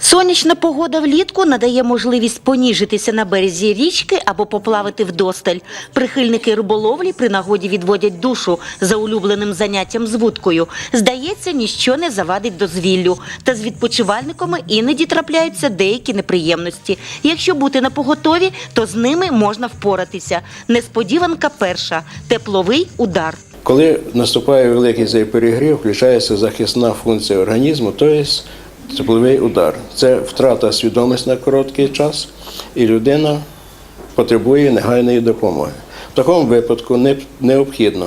Сонячна погода влітку надає можливість поніжитися на березі річки або поплавати вдосталь. Прихильники риболовлі при нагоді відводять душу за улюбленим заняттям з вудкою. Здається, ніщо не завадить дозвіллю. Та з відпочивальниками іноді трапляються деякі неприємності. Якщо бути на поготові, то з ними можна впоратися. Несподіванка перша тепловий удар. Коли наступає великий цей перегрів, включається захисна функція організму, тобто тепловий удар. Це втрата свідомості на короткий час, і людина потребує негайної допомоги. В такому випадку не- необхідно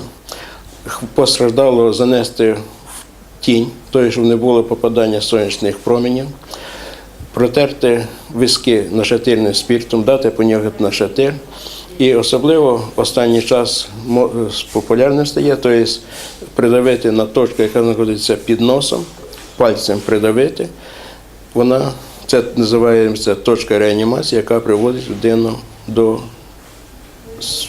постраждалого занести в тінь, тобто, щоб не було попадання сонячних променів, протерти виски нашатирним спіртом, дати понюхати на шатир. І особливо останній час мо- популярним стає, тобто придавити на точку, яка знаходиться під носом, пальцем придавити. Вона це називається точка реанімації, яка приводить людину до,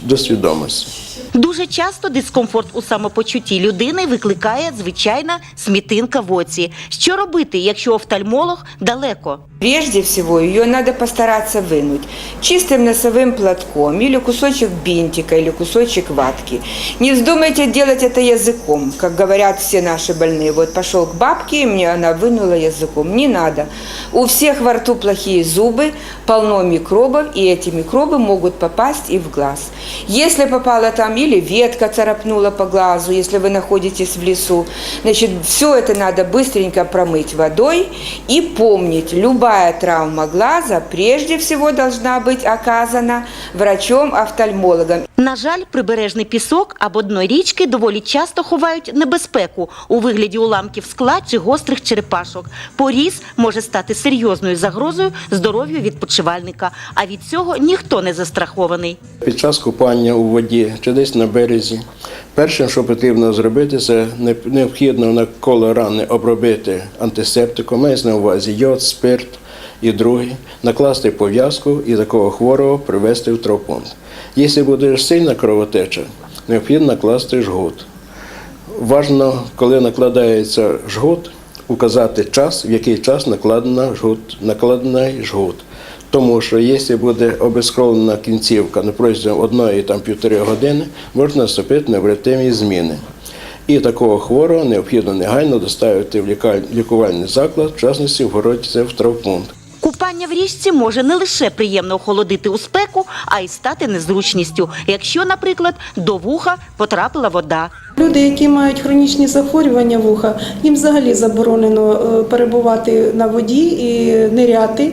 до свідомості. Дуже часто дискомфорт у самопочутті людини викликає звичайна смітинка в оці. Що робити, якщо офтальмолог далеко? Прежде всего ее надо постараться вынуть чистым носовым платком или кусочек бинтика или кусочек ватки. Не вздумайте делать это языком, как говорят все наши больные. Вот пошел к бабке, и мне она вынула языком. Не надо. У всех во рту плохие зубы, полно микробов, и эти микробы могут попасть и в глаз. Если попала там или ветка царапнула по глазу, если вы находитесь в лесу, значит, все это надо быстренько промыть водой и помнить, любая травма глаза прежде всего должна быть оказана врачом-офтальмологом. На жаль, прибережний пісок або дно річки доволі часто ховають небезпеку у вигляді уламків скла чи гострих черепашок. Поріз може стати серйозною загрозою здоров'ю відпочивальника, а від цього ніхто не застрахований. Під час купання у воді чи десь на березі, першим, що потрібно зробити, це не- необхідно навколо рани обробити антисептиком, мається на увазі йод, спирт і другий, накласти пов'язку і такого хворого привести в травпункт. Якщо буде сильна кровотеча, необхідно накласти жгут. Важно, коли накладається жгут, указати час, в який час накладена жгут, накладений жгут. Тому що якщо буде обезкровлена кінцівка на протягом одної там півтори години, можна наступити неврятивні зміни. І такого хворого необхідно негайно доставити в лікувальний заклад, в частності в городі це в травпункт. Купання в річці може не лише приємно охолодити у спеку, а й стати незручністю, якщо, наприклад, до вуха потрапила вода. Люди, які мають хронічні захворювання вуха, їм взагалі заборонено е, перебувати на воді і ниряти,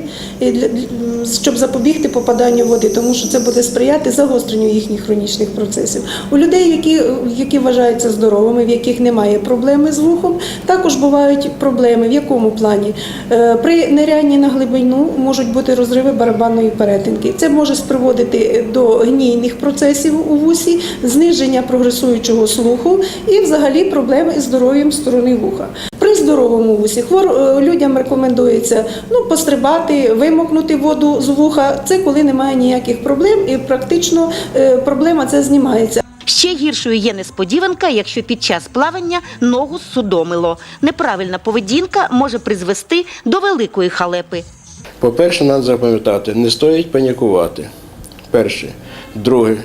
щоб запобігти попаданню води, тому що це буде сприяти загостренню їхніх хронічних процесів. У людей, які, які вважаються здоровими, в яких немає проблеми з вухом, також бувають проблеми. В якому плані? Е, При нирянні на глибину можуть бути розриви барабанної перетинки. Це може сприводити до гнійних процесів у вусі, зниження прогресуючого слуху і взагалі проблеми із здоров'ям сторони вуха. При здоровому вусі хвор е, людям рекомендується ну, пострибати, вимокнути воду з вуха. Це коли немає ніяких проблем, і практично е, проблема ця знімається. Ще гіршою є несподіванка, якщо під час плавання ногу судомило. Неправильна поведінка може призвести до великої халепи. По-перше, треба запам'ятати, не стоїть панікувати. Перше. Друге,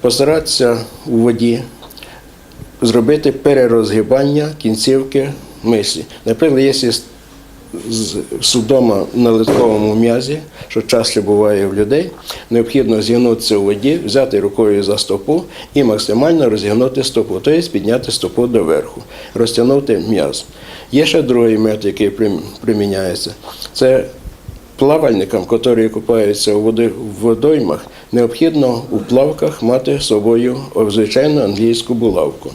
постаратися у воді зробити перерозгибання кінцівки мислі. Наприклад, якщо судома на литковому м'язі, що часто буває в людей, необхідно зігнутися у воді, взяти рукою за стопу і максимально розігнути стопу, тобто підняти стопу доверху, розтягнути м'яз. Є ще другий метод, який прим- приміняється. Це Плавальникам, які купаються у води в водоймах, необхідно у плавках мати з собою звичайну англійську булавку.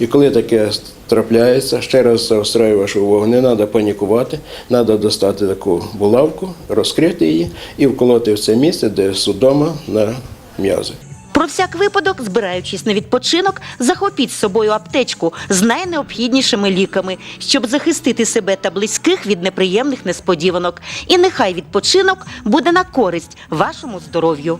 І коли таке трапляється, ще раз заостряю увагу, не треба панікувати, треба достати таку булавку, розкрити її і вколоти в це місце, де судома на м'язи. Про всяк випадок, збираючись на відпочинок, захопіть з собою аптечку з найнеобхіднішими ліками, щоб захистити себе та близьких від неприємних несподіванок. І нехай відпочинок буде на користь вашому здоров'ю.